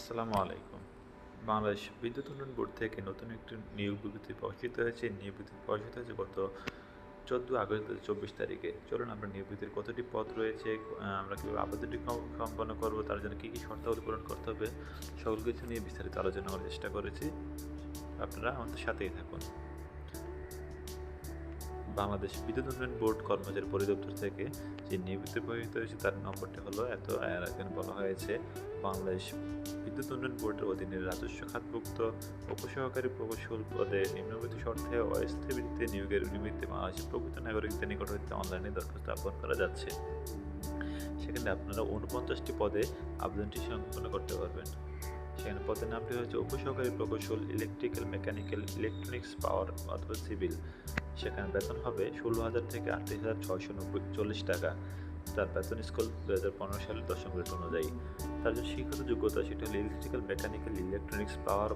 আসসালামু আলাইকুম। বাংলাদেশ বিদ্যুৎ উন্নয়ন বোর্ড থেকে নতুন একটি নিয়োগ বিজ্ঞপ্তি প্রকাশিত হয়েছে। নিয়োগ বিজ্ঞপ্তি প্রকাশিত হয়েছে গত চোদ্দ আগস্ট দু চব্বিশ তারিখে। চলুন আমরা নিয়োগ বিজ্ঞপ্তির কতটি পদ রয়েছে, আমরা কীভাবে আবেদনটি সম্পন্ন করব, তার জন্য কী কী শর্তাবলী পূরণ করতে হবে, সকল কিছু নিয়ে বিস্তারিত আলোচনা করার চেষ্টা করেছি। আপনারা আমাদের সাথেই থাকুন। বাংলাদেশ বিদ্যুৎ উন্নয়ন বোর্ড কর্মচারী পরিদপ্তর থেকে যে নিয়োগিত প্রকাশিত হয়েছে তার নম্বরটি হলো, এত আর এখানে বলা হয়েছে, বাংলাদেশ বিদ্যুৎ উন্নয়ন বোর্ডের অধীনে রাজস্ব খাতভুক্ত উপসহকারী প্রকৌশল পদে নিম্নবর্তী শর্তে অস্থায়ী ভিত্তিতে নিয়োগের নিমিত্তে বাংলাদেশের প্রকৃত নাগরিকদের নিকট হইতে অনলাইনে দরখাস্ত আহ্বান করা যাচ্ছে। সেখানে আপনারা উনপঞ্চাশটি পদে আবেদনটি সম্পন্ন করতে পারবেন। সেখানে পদের নামটি হচ্ছে উপসহকারী প্রকৌশল ইলেকট্রিক্যাল মেকানিক্যাল ইলেকট্রনিক্স পাওয়ার অথবা সিভিল সেখানে বেতন হবে ষোলো হাজার থেকে আটত্রিশ হাজার ছয়শো নব্বই, চল্লিশ টাকা। তার বেতন স্কুল দু হাজার পনেরো সালের দশম গ্রেড অনুযায়ী। তার জন্য শিক্ষাগত যোগ্যতা, সেটা হলো electrical mechanical electronics power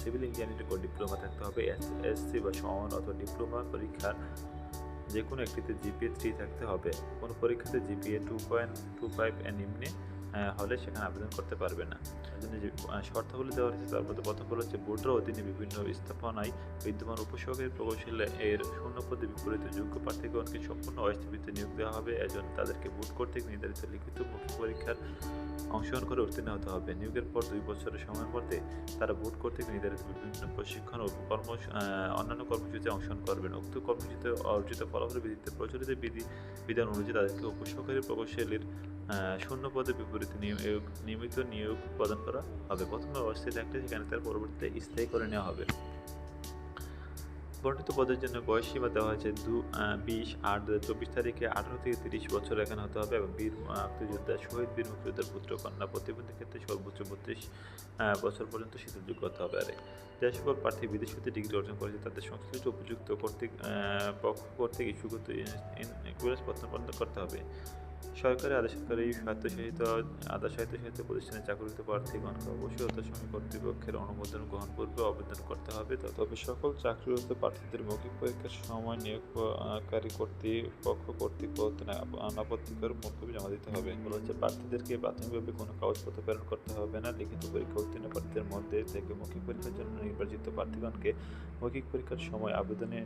civil engineering ও ডিপ্লোমা থাকতে হবে। এসসি বা সমান অথবা ডিপ্লোমা পরীক্ষার যে কোনো একটিতে জিপিএ থ্রি থাকতে হবে। কোনো পরীক্ষাতে GPA two point two five নিম্নে হলে সেখানে আবেদন করতে পারবে না। যে শর্তাবলী দেওয়া হয়েছে তার মধ্যে প্রথম হলো হচ্ছে বোর্ডের অধীনে বিভিন্ন স্থাপনায় বিদ্যমান উপসহকারী প্রকৌশল এর শূন্য পদে বিপরীত যোগ্য প্রার্থীগণকে সম্পূর্ণ অস্থায়ীতে নিয়োগ দেওয়া হবে। এজন্য তাদেরকে বোর্ড কর্তৃক নির্ধারিত লিখিত মৌখিক পরীক্ষার অংশগ্রহণ করে উত্তীর্ণ হতে হবে। নিয়োগের পর দুই বছরের সময়ের মধ্যে তারা বোর্ড কর্তৃক নির্ধারিত বিভিন্ন প্রশিক্ষণ ও কর্ম অন্যান্য কর্মসূচিতে অংশগ্রহণ করবেন। উক্ত কর্মসূচিতে অর্জিত ফলাফলের ভিত্তিতে প্রচলিত বিধি, বিধান অনুযায়ী তাদেরকে উপসহকারী প্রকৌশলীর শূন্য পদে বিপরীতে নিয়োগ নিয়মিত নিয়োগ প্রদান করা হবে। প্রথমে অবস্থায় থাকলে সেখানে তার পরবর্তীতে স্থায়ী করে নেওয়া হবে। বর্ণিত পদের জন্য বয়স সীমা দেওয়া হয়েছে দু বিশ, আট দু চব্বিশ তারিখে আঠারো থেকে তিরিশ বছর এখানে হতে হবে এবং বীর মুক্তিযোদ্ধা শহীদ, বীর মুক্তিযোদ্ধার পুত্র, কন্যা, প্রতিবন্ধী ক্ষেত্রে সর্বোচ্চ বত্রিশ বছর পর্যন্ত শীতলযোগ্য হতে হবে। আর যে সকল প্রার্থী বিদেশ হতে ডিগ্রি অর্জন করেছে, তাদের সংশ্লিষ্ট উপযুক্ত কর্তৃক পক্ষ কর্তৃক ইস্যুগত ইকুয়ালেন্স পত্র প্রদান করতে হবে। সরকারি আদেশকারী স্বায়ত্তশাসিত, আধা স্বায়ত্তশাসিত প্রতিষ্ঠানে চাকরিত প্রার্থীগণকে অবশ্যই যথাসময় কর্তৃপক্ষের অনুমোদন গ্রহণ পূর্বে আবেদন করতে হবে। তবে সকল চাকরিরত প্রার্থীদের মৌখিক পরীক্ষার সময় নিয়োগকারী কর্তৃপক্ষ কর্তৃক অনাপত্তিকর জমা দিতে হবে। বলা হচ্ছে প্রার্থীদেরকে প্রাথমিকভাবে কোনো কাগজপত্র প্রেরণ করতে হবে না। লিখিত পরীক্ষা উত্তীর্ণ প্রার্থীদের মধ্যে থেকে মৌখিক পরীক্ষার জন্য নির্বাচিত প্রার্থীগণকে মৌখিক পরীক্ষার সময় আবেদনে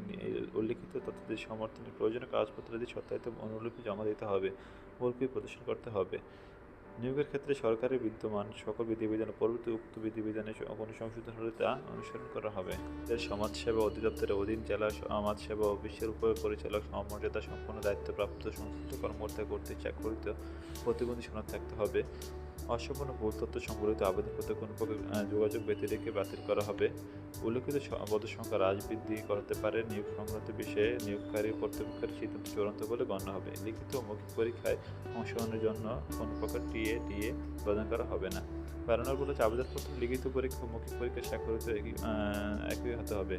উল্লিখিত তথ্যদের সমর্থনের প্রয়োজনীয় কাগজপত্রাদি সত্যায়িত অনুলিপি জমা দিতে হবে। মূলকি প্রদর্শন করতে হবে। নিয়োগের ক্ষেত্রে সরকারের বিদ্যমান সকল বিধিবিধান পরবর্তী উক্ত বিধিবিধানে কোনো সংশোধন হলে তা অনুসরণ করা হবে। সমাজসেবা অধিদপ্তরের অধীন জেলা সমাজসেবা অফিসের উপ পরিচালক সমর্যাদা সম্পন্ন দায়িত্বপ্রাপ্ত সংশ্লিষ্ট কর্মকর্তা কর্তৃক চাকরিত প্রতিবন্ধী সনদ থাকতে হবে। অসম্পূর্ণ ভুল তথ্য সংবলিত আবেদনপত্র কোনো প্রকার যোগাযোগ ব্যতি রেখে বাতিল করা হবে। উল্লেখিত স- পদের সংখ্যা হ্রাস বৃদ্ধি করতে পারে। নিয়োগ সংক্রান্ত বিষয়ে নিয়োগকারী কর্তৃপক্ষের সিদ্ধান্ত চূড়ান্ত বলে গণ্য হবে। লিখিত মৌখিক পরীক্ষায় অংশগ্রহণের জন্য কোনো প্রকার টিএ, ডিএ প্রদান করা হবে না। নম্বর হচ্ছে আবেদনপত্র লিখিত পরীক্ষা মৌখিক পরীক্ষা স্বাক্ষরিত একই হতে হবে।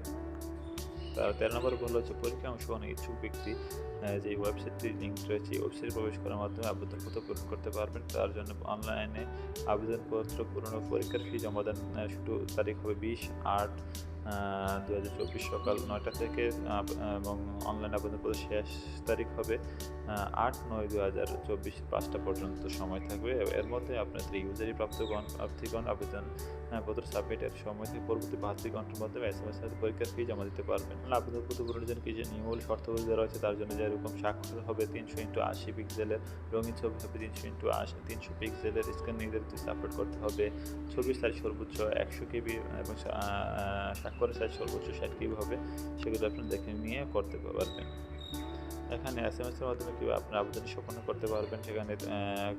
তার নম্বর ভুল হচ্ছে পরীক্ষায় অনেক ইচ্ছুক ব্যক্তি যে ওয়েবসাইটটি লিঙ্ক রয়েছে ওয়েবসাইটে প্রবেশ করার মাধ্যমে আবেদনপত্র পূরণ করতে পারবেন। তার জন্য অনলাইনে আবেদনপত্র পূরণ ও পরীক্ষার ফি জমা দেন শুধু তারিখ হবে বিশ আট দু হাজার চব্বিশ সকাল নয়টা থেকে এবং অনলাইন আবেদনপত্র শেষ তারিখ হবে আট নয় দু হাজার চব্বিশ পাঁচটা পর্যন্ত সময় থাকবে। এর মধ্যে আপনাদের ইউজারি প্রাপ্তগণ প্রার্থীগণ আবেদন পত্র সাবমিটের সময় থেকে পরবর্তী বাহাত্তর ঘণ্টার মধ্যে এস এম এস পরীক্ষার ফি জমা দিতে পারবেন। আবেদনপত্র পূরণের জন্য কি যে নিয়মাবলী, শর্তাবলী দেওয়া রয়েছে, তার জন্য যেরকম স্বাক্ষর হবে তিনশো ইন্টু আশি পিক্সেলের রঙিন ছবি হবে তিনশো ইন্টু আশি, তিনশো পিক্সেলের স্ক্যান নির্ধারিত আপলোড করতে হবে। ছবির সাইজ সর্বোচ্চ একশো কেবি, এবং করে সাইজ সর্বোচ্চ ষাট কীভাবে সেগুলো আপনি দেখে নিয়ে করতে পারবেন। এখানে এস এম এসের মাধ্যমে কীভাবে আপনি আবেদন সম্পন্ন করতে পারবেন, সেখানে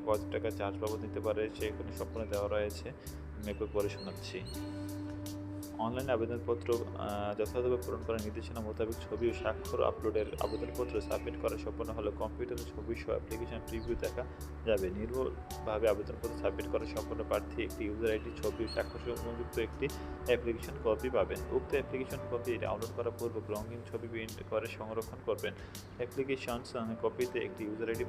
কত টাকা চার্জ বাবদ নিতে পারে সেখানে সম্পূর্ণ দেওয়া রয়েছে। আমি একবার পরে শোনাচ্ছি। অনলাইন আবেদনপত্র যথাযথভাবে পূরণ করার নির্দেশনা মোতাবেক ছবি ও স্বাক্ষর আপলোডের আবেদনপত্র সাবমিট করা সম্পন্ন হলে কম্পিউটারে ছবি সহ অ্যাপ্লিকেশন প্রিভিউ দেখা যাবে। নির্ভুলভাবে আবেদনপত্র সাবমিট করা সম্পন্ন প্রার্থী একটি ইউজার আইডি ছবি স্বাক্ষর সংযুক্ত একটি অ্যাপ্লিকেশন কপি পাবেন। উক্ত অ্যাপ্লিকেশন কপি ডাউনলোড করার পূর্বে রঙিন ছবি প্রিন্ট করে সংরক্ষণ করবেন। অ্যাপ্লিকেশন কপিতে একটি ইউজার আইডি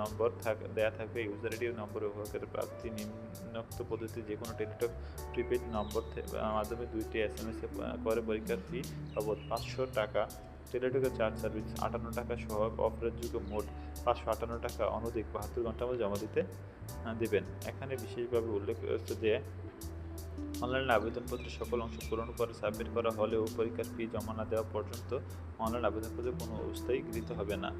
নম্বর থাক দেওয়া থাকবে। ইউজার আইডি নম্বর ব্যবহারকারী প্রার্থী নিম্নোক্ত পদ্ধতি যে কোনো টেলিটক প্রিপেড নম্বর মাধ্যমে দুইটি এস এম এস এ করে পরীক্ষার ফি বাবদ পাঁচশো টাকা। টেলিটকের চার্জ সার্ভিস আটান্ন টাকা সহ অফারের যুগে মোট পাঁচশো আটান্ন টাকা অনধিক বাহাত্তর ঘণ্টার মধ্যে জমা দিতে দেবেন। এখানে বিশেষভাবে উল্লেখ রয়েছে যে অনলাইনে আবেদনপত্রের সকল অংশ পূরণ করে সাবমিট করা হলেও পরীক্ষার ফি জমা না দেওয়া পর্যন্ত অনলাইন আবেদনপত্র কোনো অবস্থায় গৃহীত হবে না।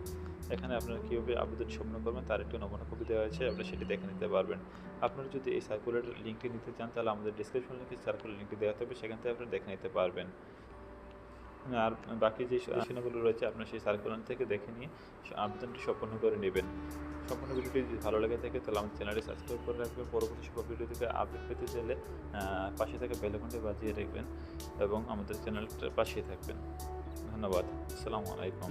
এখানে আপনারা কীভাবে আবেদন সম্পন্ন করবেন, তার একটি নমুনা কপি দেওয়া আছে আপনারা সেটি দেখে নিতে পারবেন। আপনারা যদি এই সার্কুলার লিঙ্কটি নিতে চান, তাহলে আমাদের ডিসক্রিপশন লিঙ্কে সার্কুলার লিঙ্কটি দেওয়া থাকবে, সেখান থেকে আপনারা দেখে নিতে পারবেন। আর বাকি যে সূচনাগুলো রয়েছে, আপনার সেই সার্কুলার থেকে দেখে নিয়ে আবেদনটি সম্পন্ন করে নেবেন। সম্পূর্ণ ভিডিওটি যদি ভালো লেগে থাকে, তাহলে আমাদের চ্যানেলটি সাবস্ক্রাইব করে রাখবেন। পরবর্তী সব ভিডিও থেকে আপডেট পেতে চাইলে পাশে থেকে বেলকনটি বাজিয়ে রাখবেন এবং আমাদের চ্যানেলটার পাশেই থাকবেন। ধন্যবাদ। আসসালামু আলাইকুম।